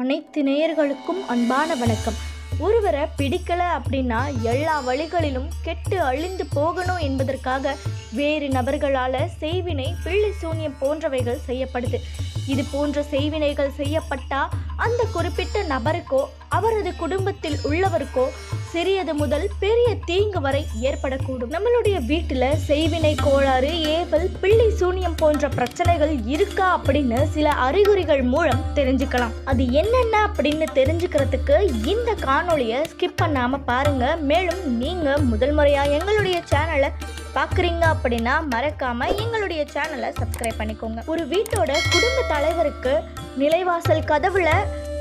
அனைத்து நேயர்களுக்கும் அன்பான வணக்கம். ஒருவரை பிடிக்கல அப்படின்னா எல்லா வழிகளிலும் கெட்டு அழிந்து போகணும் என்பதற்காக வேறு நபர்களால் செய்வினை பிள்ளை சூன்யம் போன்றவைகள் செய்யப்படுது. இது போன்ற செய்வினைகள் செய்யப்பட்டா அந்த குறிப்பிட்ட நபருக்கோ அவரது குடும்பத்தில் உள்ளவருக்கோ சிறியது முதல் பெரிய தீங்கு வரை ஏற்படக்கூடும். நம்மளுடைய வீட்டில் செய்வினை கோளாறு ஏவல் பிள்ளை சூனியம் போன்ற பிரச்சனைகள் இருக்கா அப்படின்னு சில அறிகுறிகள் மூலம் தெரிஞ்சுக்கலாம். அது என்னென்ன அப்படின்னு தெரிஞ்சுக்கிறதுக்கு இந்த காணொளியை ஸ்கிப் பண்ணாமல் பாருங்க. மேலும் நீங்கள் முதல் முறையாக எங்களுடைய சேனலை பார்க்குறீங்க அப்படின்னா மறக்காம எங்களுடைய சேனலை சப்ஸ்கிரைப் பண்ணிக்கோங்க. ஒரு வீட்டோட குடும்ப தலைவருக்கு நிலைவாசல் கதவுல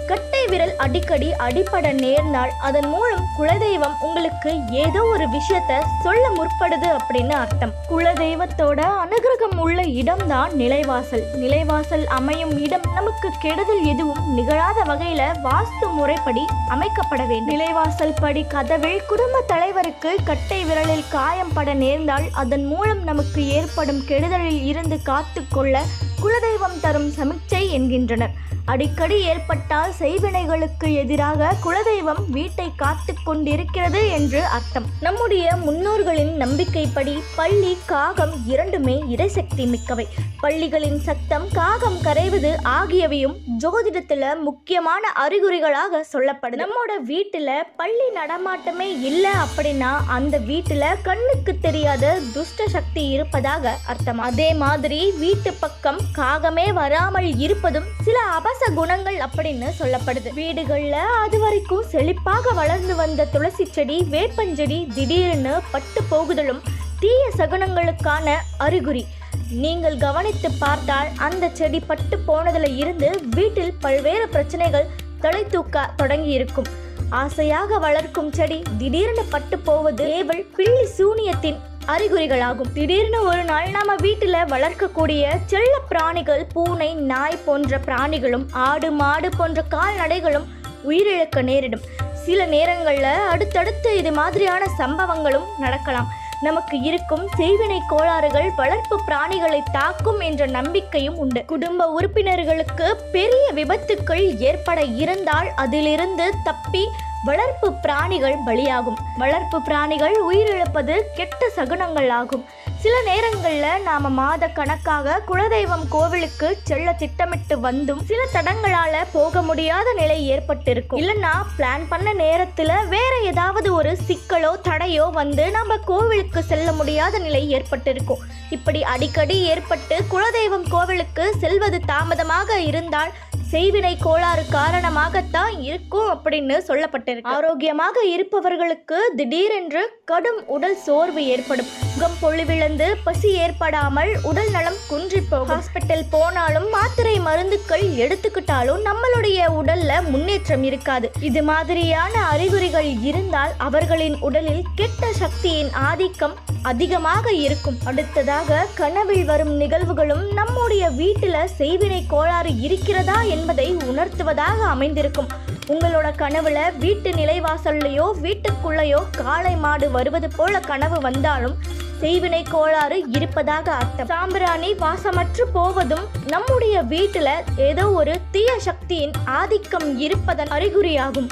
கட்டை விரல் அடிக்கடி அடிபட நேர்ந்தால் அதன் மூலம் குலதெய்வம் உங்களுக்கு ஏதோ ஒரு விஷயத்த சொல்ல முற்படுது அப்படின்னு அர்த்தம். குலதெய்வத்தோட அனுகிரகம் உள்ள இடம்தான் நிலைவாசல். நிலைவாசல் அமையும் இடம் நமக்கு கெடுதல் எதுவும் நிகழாத வகையில வாஸ்து முறைப்படி அமைக்கப்பட வேண்டும். நிலைவாசல் படி கதவில் குடும்ப தலைவருக்கு கட்டை விரலில் காயம் பட நேர்ந்தால் அதன் மூலம் நமக்கு ஏற்படும் கெடுதலில் இருந்து காத்துக்கொள்ள குலதெய்வம் தரும் சமிக்சை என்கின்றனர். அடிக்கடி ஏற்பட்டால் செய்வினைகளுக்கு எதிராக குலதெய்வம் வீட்டை காத்து கொண்டிருக்கிறது என்று அர்த்தம். நம்முடைய முன்னோர்களின் நம்பிக்கைப்படி பள்ளி காகம் இரண்டுமே இறைசக்தி மிக்கவை. பள்ளிகளின் சத்தம் காகம் கரைவது ஆகியவையும் ஜோதிடத்தில் முக்கியமான அறிகுறிகளாக சொல்லப்படுது. நம்மோட வீட்டில் பள்ளி நடமாட்டமே இல்லை அப்படின்னா அந்த வீட்டில் கண்ணுக்கு தெரியாத துஷ்ட சக்தி இருப்பதாக அர்த்தம். அதே மாதிரி வீட்டு பக்கம் காகமே வராமல் இருப்பதும் சில அபச குணங்கள் அப்படின்னு சொல்லப்படுது. வீடுகள்ல அது வரைக்கும் செழிப்பாக வளர்ந்து வந்த துளசி செடி வேப்பஞ்செடி திடீர்னு பட்டு போகுதலும் தீய சகுனங்களுக்கான அறிகுறி. நீங்கள் கவனித்து பார்த்தால் அந்த செடி பட்டு போனதுல இருந்து வீட்டில் பல்வேறு பிரச்சனைகள் தலை தூக்க தொடங்கி இருக்கும் ஆசையாக வளர்க்கும் செடி திடீர்னு பட்டு போவது ஏவல் பிள்ளி சூனியத்தின் அறிகுறிகளாகும். திடீர்னு ஒரு நாள் நாம வீட்டில் வளர்க்கக்கூடிய செல்ல பிராணிகள் பூனை நாய் போன்ற பிராணிகளும் ஆடு மாடு போன்ற கால்நடைகளும் உயிரிழக்க நேரிடும். சில நேரங்களில் அடுத்தடுத்து இது மாதிரியான சம்பவங்களும் நடக்கலாம். நமக்கு இருக்கும் செய்வினை கோளாறுகள் வளர்ப்பு பிராணிகளை தாக்கும் என்ற நம்பிக்கையும் உண்டு. குடும்ப உறுப்பினர்களுக்கு பெரிய விபத்துக்கள் ஏற்பட இருந்தால் அதிலிருந்து தப்பி வளர்ப்பு பிராணிகள் பலியாகும். வளர்ப்பு பிராணிகள் உயிரிழப்பது கெட்ட சகுனங்கள் ஆகும். சில நேரங்களில் நாம் மாத கணக்காக குலதெய்வம் கோவிலுக்கு செல்ல திட்டமிட்டு வந்தும் சில தடங்களால் போக முடியாத நிலை ஏற்பட்டிருக்கும். இல்லைன்னா பிளான் பண்ண நேரத்தில் வேற ஏதாவது ஒரு சிக்கலோ தடையோ வந்து நம்ம கோவிலுக்கு செல்ல முடியாத நிலை ஏற்பட்டிருக்கும். இப்படி அடிக்கடி ஏற்பட்டு குலதெய்வம் கோவிலுக்கு செல்வது தாமதமாக இருந்தால் செய்வினை கோளாறு காரணமாகத்தான் இருக்கும் அப்படின்னு சொல்லப்பட்டிருக்கு. ஆரோக்கியமாக இருப்பவர்களுக்கு திடீரென்று கடும் உடல் சோர்வு ஏற்படும். முகம் பொழிவிழந்து பசி ஏற்படாமல் உடல் நலம் குன்றி போகும். ஹாஸ்பிட்டல் போனாலும் மாத்திரை மருந்துகள் எடுத்துக்கிட்டாலும் நம்மளுடைய உடல்ல முன்னேற்றம் இருக்காது. இது மாதிரியான அறிகுறிகள் இருந்தால் அவர்களின் உடலில் கெட்ட சக்தியின் ஆதிக்கம் அதிகமாக இருக்கும். அடுத்ததாக கனவில் வரும் நிகழ்வுகளும் நம்முடைய வீட்டில் செய்வினை கோளாறு இருக்கிறதா என்று என்பதை உணர்த்துவதாக அமைந்திருக்கும். உங்களோட கனவுல வீட்டு நிலைவாசல்லையோ வீட்டுக்குள்ளேயோ காளை மாடு வருவது போல கனவு வந்தாலும் செய்வினை கோளாறு இருப்பதாக அர்த்தம். சாம்பிராணி வாசமற்று போவதும் நம்முடைய வீட்டுல ஏதோ ஒரு தீய சக்தியின் ஆதிக்கம் இருப்பதன் அறிகுறியாகும்.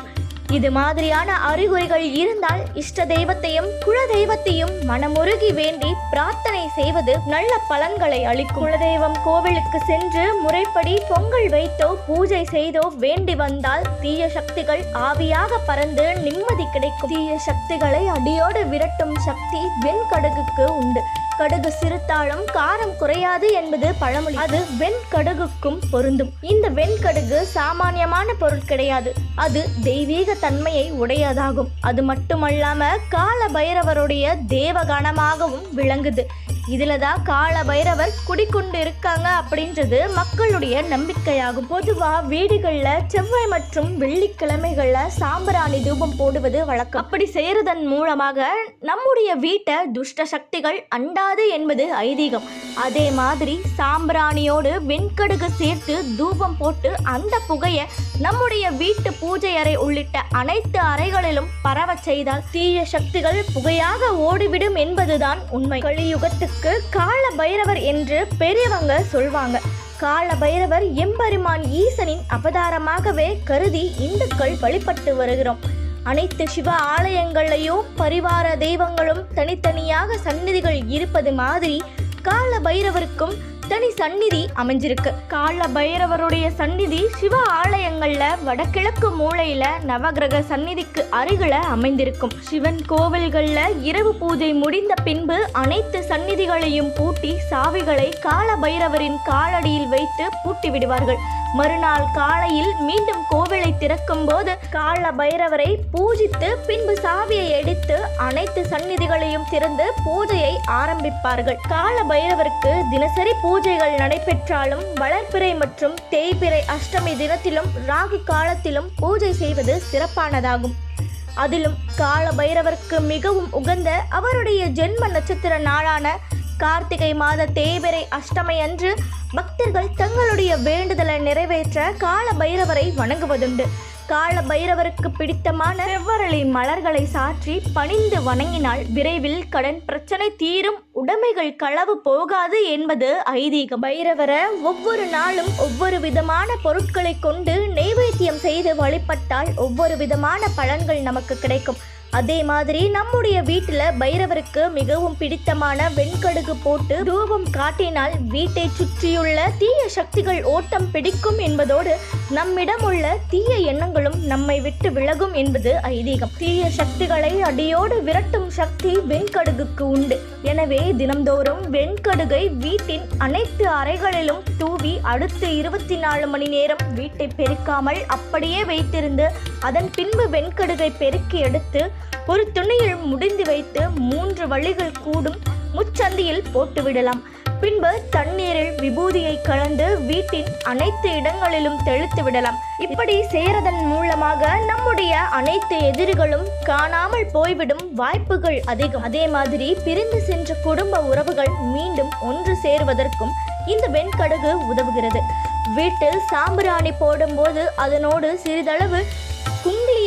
இது மாதிரியான அறிகுறிகள் இருந்தால் இஷ்ட தெய்வத்தையும் குல தெய்வத்தையும் மனமுருகி வேண்டி பிரார்த்தனை செய்வது நல்ல பலன்களை அளிக்கும். குலதெய்வம் கோவிலுக்கு சென்று முறைப்படி பொங்கல் வைத்தோ பூஜை செய்தோ வேண்டி வந்தால் தீய சக்திகள் ஆவியாக பறந்து நிம்மதி கிடைக்கும். தீய சக்திகளை அடியோடு விரட்டும் சக்தி வெண்கடுகுக்கு உண்டு. கடுகு சிறுத்தாலும் காரம் குறையாது என்பது பழமொழி. அது வெண்கடுகுக்கும் பொருந்தும். இந்த வெண்கடுகு சாமானியமான பொருள் கிடையாது. அது தெய்வீக தன்மையை உடையதாகும். அது மட்டுமல்லாம கால பைரவருடைய தேவகணமாகவும் விளங்கும். விளங்குது இதுல தான் கால பைரவர் குடிக்கொண்டு இருக்காங்க அப்படின்றது மக்களுடைய நம்பிக்கையாகும். பொதுவா வீடுகளில் செவ்வாய் மற்றும் வெள்ளிக்கிழமைகளில் சாம்பிராணி தூபம் போடுவது வழக்கம். அப்படி செய்யறதன் மூலமாக நம்முடைய வீட்டை துஷ்ட சக்திகள் அண்டாது என்பது ஐதீகம். அதே மாதிரி சாம்பிராணியோடு வெண்கடுகு சேர்த்து தூபம் போட்டு அந்த புகையை நம்முடைய வீட்டு பூஜை அறை உள்ளிட்ட அனைத்து அறைகளிலும் பரவ செய்தால் தீய சக்திகள் புகையாக ஓடிவிடும் என்பதுதான் உண்மை. கலியுகத்துக்கு கால பைரவர் என்று பெரியவங்க சொல்வாங்க. கால பைரவர் எம்பெருமான் ஈசனின் அவதாரமாகவே கருதி இந்துக்கள் வழிபட்டு வருகிறோம். அனைத்து சிவ ஆலயங்களையும் பரிவார தெய்வங்களும் தனித்தனியாக சந்நிதிகள் இருப்பது மாதிரி கால பைரவருக்கும் இத்தனை சந்நிதி அமைஞ்சிருக்கு. கால பைரவருடைய சந்நிதி சிவ ஆலயங்கள்ல வடகிழக்கு மூலையில நவகிரக சந்நிதிக்கு அருகில அமைந்திருக்கும். சிவன் கோவில்கள்ல இரவு பூஜை முடிந்த பின்பு அனைத்து சந்நிதிகளையும் பூட்டி சாவிகளை கால பைரவரின் காலடியில் வைத்து பூட்டி விடுவார்கள் மறுநாள் காலையில் மீண்டும் கோவிலை திறக்கும் போது கால பைரவரை பூஜித்து பின்பு சாவியை எடுத்து அனைத்து சந்நிதிகளையும் திறந்து பூஜையை ஆரம்பிப்பார்கள். கால பைரவருக்கு தினசரி பூஜைகள் நடைபெற்றாலும் வளர்பிறை மற்றும் தேய்பிறை அஷ்டமி தினத்திலும் ராகு காலத்திலும் பூஜை செய்வது சிறப்பானதாகும். அதிலும் கால பைரவருக்கு மிகவும் உகந்த அவருடைய ஜென்ம நட்சத்திர நாளான கார்த்திகை மாத தேய்பிறை அஷ்டமை அன்று பக்தர்கள் தங்களுடைய வேண்டுதலை நிறைவேற்ற கால பைரவரை வணங்குவதுண்டு. கால பைரவருக்கு பிடித்தமான செவ்வரளி மலர்களை சாற்றி பணிந்து வணங்கினால் விரைவில் கடன் பிரச்சனை தீரும் உடைமைகள் களவு போகாது என்பது ஐதீகம். பைரவரை ஒவ்வொரு நாளும் ஒவ்வொரு விதமான பொருட்களை கொண்டு நெய்வேத்தியம் செய்து வழிபட்டால் ஒவ்வொரு விதமான பலன்கள் நமக்கு கிடைக்கும். அதே மாதிரி நம்முடைய வீட்டில் பைரவருக்கு மிகவும் பிடித்தமான வெண்கடுகு போட்டு தூபம் காட்டினால் வீட்டை சுற்றியுள்ள தீய சக்திகள் ஓட்டம் பிடிக்கும் என்பதோடு நம்மிடம் உள்ள தீய எண்ணங்களும் நம்மை விட்டு விலகும் என்பது ஐதீகம். தீய சக்திகளை அடியோடு விரட்டும் சக்தி வெண்கடுகுக்கு உண்டு. எனவே தினம்தோறும் வெண்கடுகை வீட்டின் அனைத்து அறைகளிலும் தூவி அடுத்த இருபத்தி நாலு மணி நேரம் வீட்டை பெருக்காமல் அப்படியே வைத்திருந்து அதன் பின்பு வெண்கடுகை பெருக்கி எடுத்து ஒரு துணியில் முடிந்து வைத்து மூன்று வழிகள் கூடும் முச்சந்தியில் போட்டுவிடலாம். பின்பு தண்ணீரில் விபூதியை கலந்து வீட்டின் அனைத்து இடங்களிலும் தெளித்து விடலாம் இப்படி செய்யறதன் மூலமாக நம்முடைய அனைத்து எதிரிகளும் காணாமல் போய்விடும் வாய்ப்புகள் அதிகம். அதே மாதிரி பிரிந்து சென்ற குடும்ப உறவுகள் மீண்டும் ஒன்று சேருவதற்கும் இந்த வெண்கடுகு உதவுகிறது. வீட்டில் சாம்பிராணி போடும்போது அதனோடு சிறிதளவு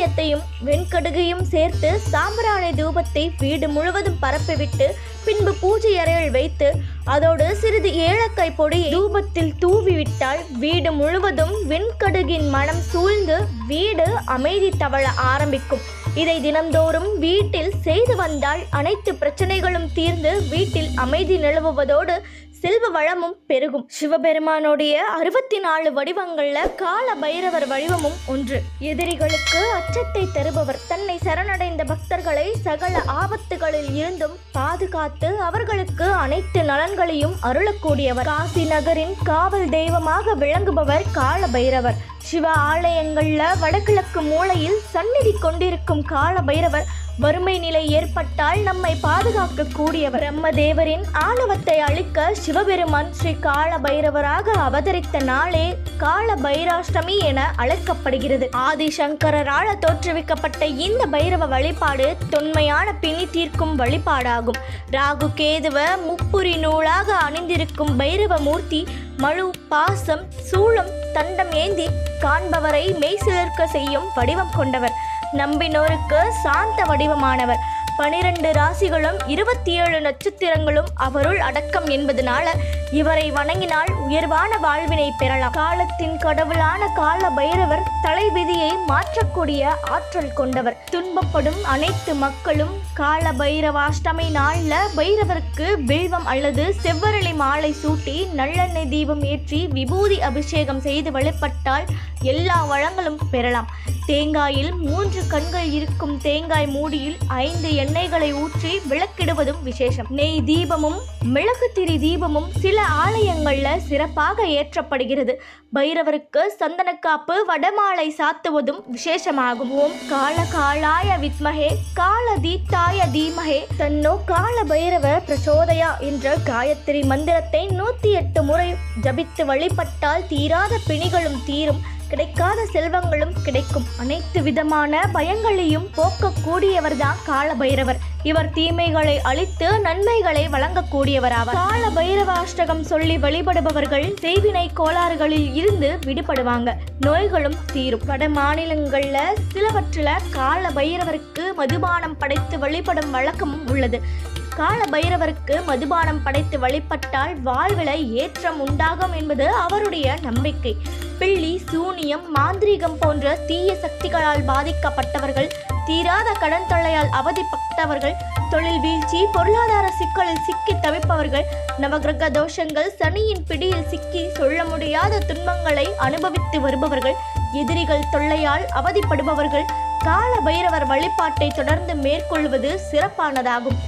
குங்கிலியத்தையும் வெண்கடுகையும் சேர்த்து சாம்பிராணி தூபத்தை வீடு முழுவதும் பரப்பிவிட்டு பின்பு பூஜை அறையில் வைத்து அதோடு சிறிது ஏலக்காய் பொடி தூபத்தில் தூவிவிட்டால் வீடு முழுவதும் வெண்கடுகின் மனம் சூழ்ந்து வீடு அமைதி தவழ ஆரம்பிக்கும். இதை தினம்தோறும் வீட்டில் செய்து வந்தால் அனைத்து பிரச்சனைகளும் தீர்ந்து வீட்டில் அமைதி நிலவுவதோடு செல்வ வளமும் பெருகும். சிவபெருமானுடைய அறுபத்தி நாலு வடிவங்கள்ல கால பைரவர் வடிவமும் ஒன்று. எதிரிகளுக்கு அச்சத்தை தருபவர். தன்னை சரணடைந்த பக்தர்களை சகல ஆபத்துகளில் இருந்தும் பாதுகாத்து அவர்களுக்கு அனைத்து நலன்களையும் அருளக்கூடியவர். காசி நகரின் காவல் தெய்வமாக விளங்குபவர் கால பைரவர் சிவ ஆலயங்கள்ல வடகிழக்கு மூலையில் சந்நிதி கொண்டிருக்கும் கால பைரவர் வறுமை நிலை ஏற்பட்டால் நம்மை பாதுகாக்க கூடியவர் பிரம்மதேவரின் ஆணவத்தை அழிக்க சிவபெருமான் ஸ்ரீ கால பைரவராக அவதரித்த நாளே கால பைராஷ்டமி என அழைக்கப்படுகிறது. ஆதிசங்கரால் தோற்றுவிக்கப்பட்ட இந்த பைரவ வழிபாடு தொன்மையான பிணி தீர்க்கும் வழிபாடாகும். ராகு கேதுவ முப்புரி நூலாக அணிந்திருக்கும் பைரவ மூர்த்தி மழு பாசம் சூளம் தண்டம் ஏந்தி காண்பவரை மெய்சிலிர்க்க செய்யும் வடிவம் கொண்டவர். நம்பினோருக்கு சாந்த வடிவமானவர். பனிரெண்டு ராசிகளும் இருபத்தி ஏழு நட்சத்திரங்களும் அவருள் அடக்கம் என்பதனால இவரை வணங்கினால் உயர்வான வாழ்வினை பெறலாம். காலத்தின் கடவுளான கால பைரவர் தலைவிதியை மாற்றக்கூடிய ஆற்றல் கொண்டவர். துன்பப்படும் அனைத்து மக்களும் கால பைரவாஷ்டமி நாளில் பைரவருக்கு பில்வம் அல்லது செவ்வரளி மாலை சூட்டி நல்லெண்ணெய் தீபம் ஏற்றி விபூதி அபிஷேகம் செய்து வழிபட்டால் எல்லா வளங்களும் பெறலாம். தேங்காயில் மூன்று கண்கள் இருக்கும் தேங்காய் மூடியில் ஐந்து எண்ணெய்களை ஊற்றி விளக்கிடுவதும் விசேஷம். நெய் தீபமும் மிளகுத்திரி தீபமும் சில ஆலயங்கள்ல சிறப்பாக ஏற்றப்படுகிறது. பைரவருக்கு சந்தனக்காப்பு வடமாலை சாத்துவதும் விசேஷமாகும். ஓம் கால காலாய வித்மகே கால தீத்தாய தீமகே தன்னோ கால பைரவ பிரச்சோதயா என்ற காயத்ரி மந்திரத்தை நூத்தி எட்டு முறை ஜபித்து வழிபட்டால் தீராத பிணிகளும் தீரும். கிடைக்காத செல்வங்களும் கிடைக்கும். அனைத்து விதமான பயங்களையும் போக்கக்கூடியவர்தான் கால பைரவர் இவர் தீமைகளை அழித்து நன்மைகளை வழங்கக்கூடியவராவார். கால பைரவாஷ்டகம் சொல்லி வழிபடுபவர்கள் செய்வினை கோளாறுகளில் இருந்து விடுபடுவாங்க. நோய்களும் தீரும். வட மாநிலங்களில் சிலவற்றில் கால பைரவருக்கு மதுபானம் படைத்து வழிபடும் வழக்கமும் உள்ளது. கால பைரவருக்கு மதுபானம் படைத்து வழிபட்டால் வாழ்வில் ஏற்றம் உண்டாகும் என்பது அவருடைய நம்பிக்கை. பிள்ளி சூனியம் மாந்திரீகம் போன்ற தீய சக்திகளால் பாதிக்கப்பட்டவர்கள் தீராத கடன் தொல்லையால் அவதிப்பட்டவர்கள் தொழில் வீழ்ச்சி பொருளாதார சிக்கலில் சிக்கி தவிப்பவர்கள் நவகிரக தோஷங்கள் சனியின் பிடியில் சிக்கி சொல்ல முடியாத துன்பங்களை அனுபவித்து வருபவர்கள் எதிரிகள் தொல்லையால் அவதிப்படுபவர்கள் கால பைரவர் வழிபாட்டை தொடர்ந்து மேற்கொள்வது சிறப்பானதாகும்.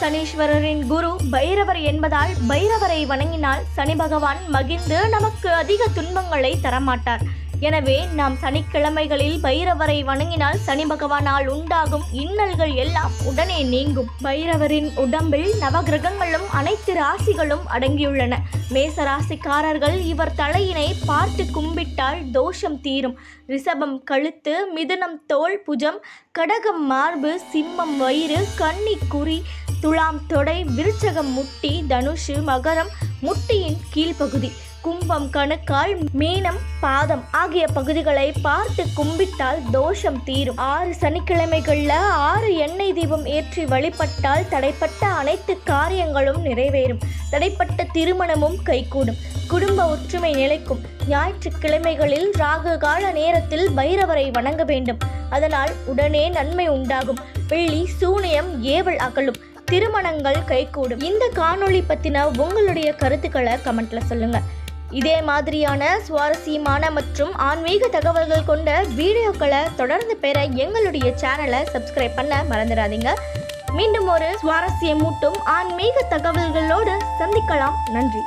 சனீஸ்வரரின் குரு பைரவர் என்பதால் பைரவரை வணங்கினால் சனி பகவான் மகிழ்ந்து நமக்கு அதிக துன்பங்களை தரமாட்டார். எனவே நாம் சனிக்கிழமைகளில் பைரவரை வணங்கினால் சனி பகவானால் உண்டாகும் இன்னல்கள் எல்லாம் உடனே நீங்கும். பைரவரின் உடம்பில் நவகிரகங்களும் அனைத்து ராசிகளும் அடங்கியுள்ளன. மேச ராசிக்காரர்கள் இவர் தலையினை பார்த்து கும்பிட்டால் தோஷம் தீரும். ரிஷபம் கழுத்து மிதுனம் தோல் புஜம் கடகம் மார்பு சிம்மம் வயிறு கன்னி குறி துலாம் தொடை விருச்சகம் முட்டி தனுஷு மகரம் முட்டியின் கீழ்ப்பகுதி கும்பம் கணுக்கால் மீனம் பாதம் ஆகிய பகுதிகளை பார்த்து கும்பிட்டால் தோஷம் தீரும். ஆறு சனிக்கிழமைகள்ல ஆறு எண்ணெய் தீபம் ஏற்றி வழிபட்டால் தடைப்பட்ட அனைத்து காரியங்களும் நிறைவேறும். தடைப்பட்ட திருமணமும் கைகூடும். குடும்ப ஒற்றுமை நிலைக்கும். ஞாயிற்றுக்கிழமைகளில் ராகு கால நேரத்தில் பைரவரை வணங்க வேண்டும். அதனால் உடனே நன்மை உண்டாகும். வெள்ளி சூனியம் ஏவல் அகலும். திருமணங்கள் கைகூடும். இந்த காணொளி பற்றின உங்களுடைய கருத்துக்களை கமெண்ட்ல சொல்லுங்க. இதே மாதிரியான சுவாரஸ்யமான மற்றும் ஆன்மீக தகவல்கள் கொண்ட வீடியோக்களை தொடர்ந்து பெற எங்களுடைய சேனலை சப்ஸ்கிரைப் பண்ண மறந்துடாதீங்க. மீண்டும் ஒரு சுவாரஸ்யமூட்டும் ஆன்மீக தகவல்களோடு சந்திக்கலாம். நன்றி.